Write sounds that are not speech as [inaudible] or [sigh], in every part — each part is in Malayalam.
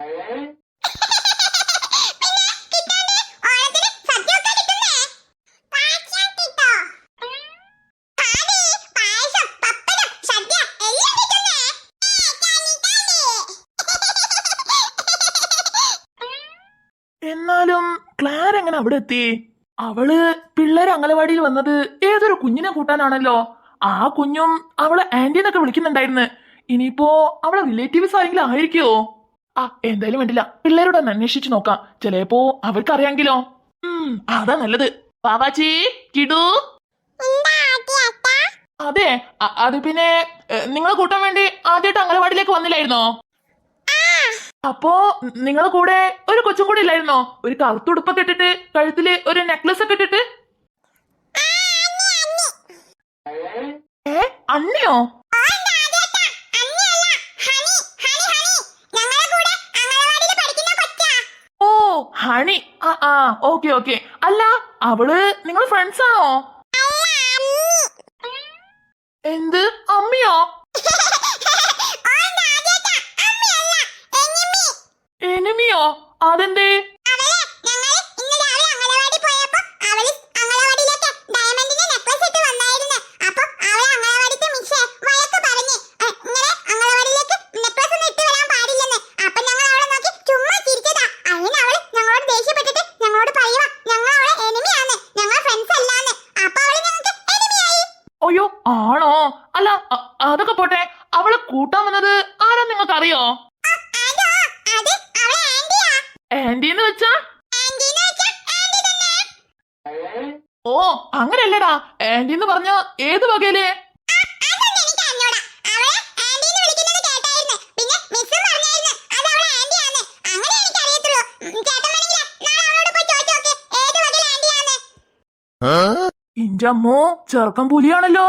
എന്നാലും ക്ലാർ എങ്ങനെ അവിടെ എത്തി? അവൾ പിള്ളേരെ അംഗനവാടിയിൽ വന്നത് ഏതൊരു കുഞ്ഞിനെ കൂട്ടാനാണല്ലോ. ആ കുഞ്ഞും അവളെ ആന്റി എന്നൊക്കെ വിളിക്കുന്നുണ്ടായിരുന്നു. ഇനിയിപ്പോ അവളെ റിലേറ്റീവ്സ് ആരെങ്കിലും ആയിരിക്കുമോ ആ എന്തായാലും വേണ്ടില്ല. പിള്ളേരോട് ഒന്ന് അന്വേഷിച്ചു നോക്കാം. ചിലപ്പോ അവർക്കറിയാങ്കിലോ ഉം അതാ നല്ലത്. പാവാച്ചി കിടു. അതെ അത് പിന്നെ നിങ്ങളെ കൂട്ടാൻ വേണ്ടി ആദ്യമായിട്ട് അംഗനവാടിയിലേക്ക് വന്നില്ലായിരുന്നോ? അപ്പോ നിങ്ങളെ കൂടെ ഒരു കൊച്ചും കൂടെ ഇല്ലായിരുന്നോ? ഒരു കറുത്തുടുപ്പൊക്കെ ഇട്ടിട്ട് കഴുത്തിൽ ഒരു നെക്ലസ് ഒക്കെ ഇട്ടിട്ട്? ഏ അന്നയോ? ഹണി ആ ആ ഓക്കെ ഓക്കെ അല്ല അവൾ നിങ്ങൾ ഫ്രണ്ട്സ് ആണോ? എന്ത്? അമ്മിയോ? [laughs] എനിമിയോ? അതെന്തേ? കൂട്ടാൻ വന്നത് ആരാ നിങ്ങൾക്കറിയോ? അറിയോ ആന്റിന്ന് വെച്ചാ? ഓ അങ്ങനെയല്ലടാ ആന്റി എന്ന് പറഞ്ഞ ഏത് വകയിൽ? ഇഞ്ചമ്മോ ചെറുക്കം പുലിയാണല്ലോ.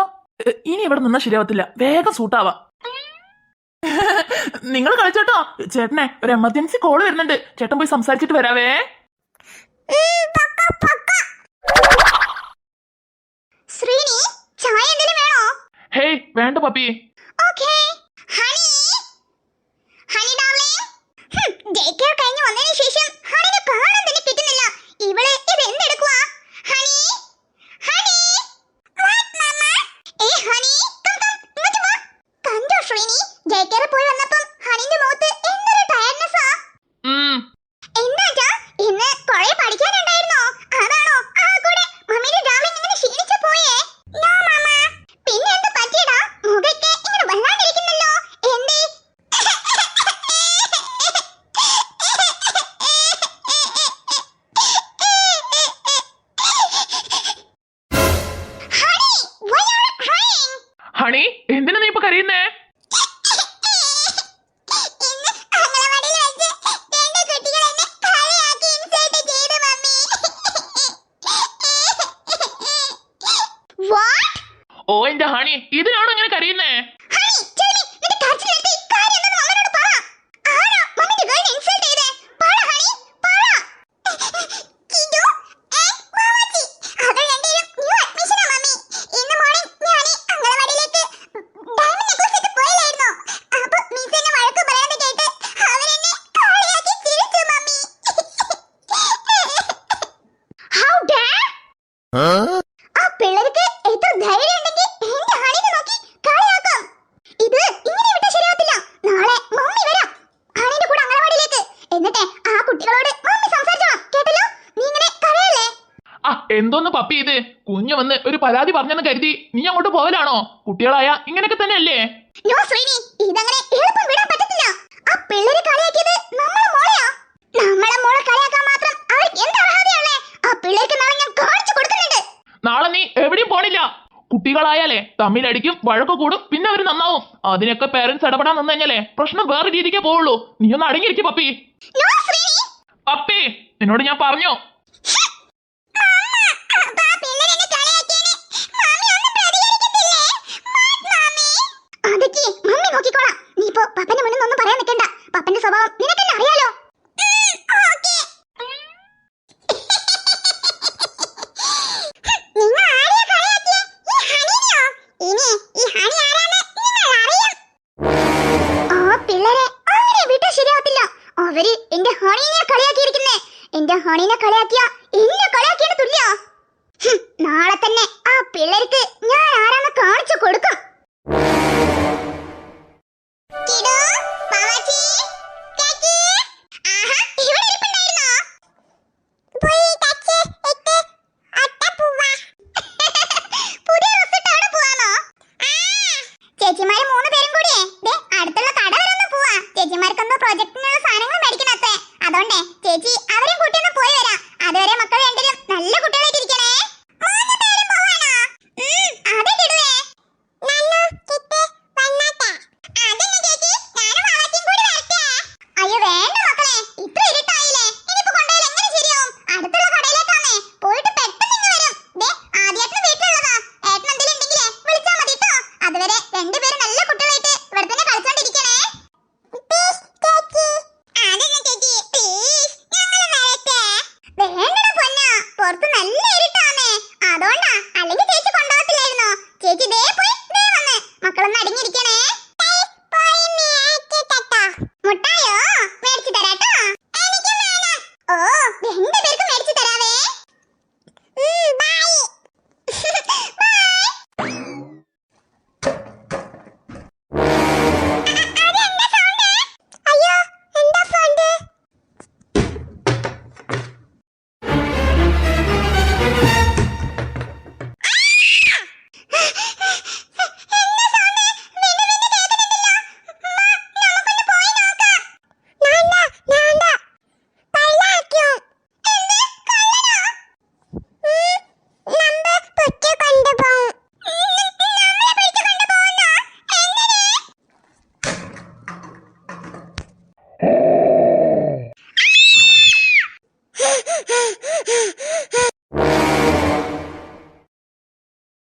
ഇനി ഇവിടെ നിന്നാ ശരിയാവത്തില്ല. വേഗം സൂട്ടാവാ. നിങ്ങൾ കളിച്ചോട്ടോ ചേട്ടനെ ഒരു എമർജൻസി കോൾ വരുന്നുണ്ട്. ചേട്ടൻ പോയി സംസാരിച്ചിട്ട് വരാവേ. ശ്രീനി ചായ എന്തെങ്കിലും വേണോ? ഹേയ് വേണ്ട പപ്പി. ഓക്കേ. കെയർ പോയി വന്നപ്പം ഹണിന്റെ മുഖത്ത് എന്റെ ഹണി ഇതിനാണോ എന്തോന്ന് പപ്പി ഇത്? കുഞ്ഞു വന്ന് ഒരു പരാതി പറഞ്ഞെന്ന് കരുതി നീ അങ്ങോട്ട് പോകലാണോ കുട്ടികളായ ഇങ്ങനെയൊക്കെ തന്നെയല്ലേ? നോ ശ്രീനി ഇതങ്ങനെ എളുപ്പം വിടാൻ പറ്റത്തില്ല. ആ പിള്ളേരെ കളിയാക്കിയത് നമ്മളെ മോളെയാ. നമ്മളെ മോളെ കളിയാക്കാൻ മാത്രം അവർക്ക് എന്ത് അർഹതയുള്ളേ ആ പിള്ളേർക്ക് നാളെ ഞാൻ കാണിച്ചു കൊടുക്കുന്നുണ്ട്. നാളെ നീ എവിടെയും പോണില്ല. കുട്ടികളായാലേ തമ്മിലടിക്കും വഴക്ക് കൂടും പിന്നെ അവർ നന്നാവും. അതിനൊക്കെ പേരൻസ് ഇടപെടാൻ നിന്ന് കഴിഞ്ഞാലേ പ്രശ്നം വേറെ രീതിക്കേ പോവുള്ളൂ. നീ ഒന്ന് അടങ്ങിയിരിക്കും പപ്പി. പപ്പി നിന്നോട് ഞാൻ പറഞ്ഞു? നോക്കിക്കോളാം. നീ ഇപ്പോ പപ്പന്റെ മുന്നിൽ ഒന്നും പറയാൻ നിൽക്കണ്ട പപ്പന്റെ സ്വഭാവം നിനക്കെന്നെ അറിയാലോ. അവർ എന്റെ ഹണീനെ കളിയാക്കിയിരിക്കുന്നേ. എന്റെ ഹണീനെ കളിയാക്കിയ എന്നെ കളിയാക്കിയാണ് തുല്യ. നാളെ ரெண்டு பேரும் நல்ல